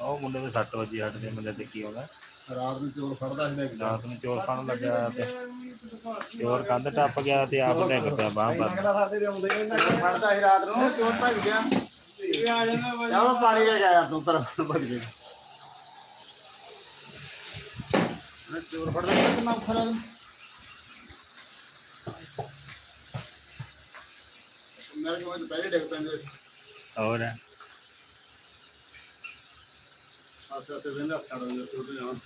ਉਹ ਮੁੰਡੇ ਦੇ 7 ਵਜੇ ਹਟਦੇ ਬੰਦੇ ਤੇ ਕੀ ਹੋਗਾ ਰਾਤ ਨੂੰ ਚੋਰ ਫੜਦਾ ਸੀ ਲੈ ਕੇ ਰਾਤ ਨੂੰ ਚੋਰ ਫੜਨ ਲੱਗਾ ਤੇ ਚੋਰ ਕੰਧ ਟੱਪ ਗਿਆ ਤੇ ਆਪ ਡਿੱਗ ਪਿਆ ਬਾਹ ਪਰ ਫੜਦਾ ਸੀ ਰਾਤ ਨੂੰ ਚੋਰ ਭੱਜ ਗਿਆ। ਚਲੋ ਪਾਣੀ ਲੈ ਗਿਆ ਤੂੰ ਤਰਫ ਭੱਜ ਗਿਆ। ਚੋਰ ਫੜਦਾ ਕਿੰਨਾ ਔਖਾ ਮੇਰੇ ਕੋਲ ਪਹਿਲੇ ਡਿੱਗ ਪੈਂਦੇ ਹੋਰ? ਆਸੇ ਆਸੇ ਵੇਂਦਾ ਛੱਡ ਦਿੰਦੇ ਟੁੱਟ ਜਾਣ।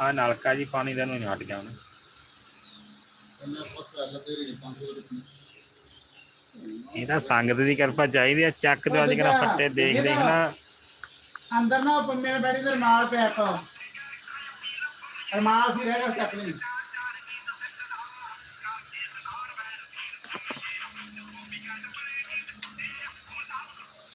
ਆ ਨਲਕਾ ਜੀ ਪਾਣੀ ਦਾ ਨੂੰ ਹਟ ਗਿਆ ਹੁਣ। ਇੰਨਾ ਪੁੱਤ ਕਰ ਤੇਰੀ 500 ਰੁਪਏ। ਇਹ ਤਾਂ ਸੰਗਤ ਦੀ ਕਿਰਪਾ ਚਾਹੀਦੀ ਆ ਚੱਕ ਤੇ ਅੱਜ ਕੱਲ੍ਹ ਫੱਟੇ ਦੇਖ ਦੇਖ ਨਾ। अंदर ना मेरे बैठी तो रुमाल पे रुमाल सी रहेगा चकली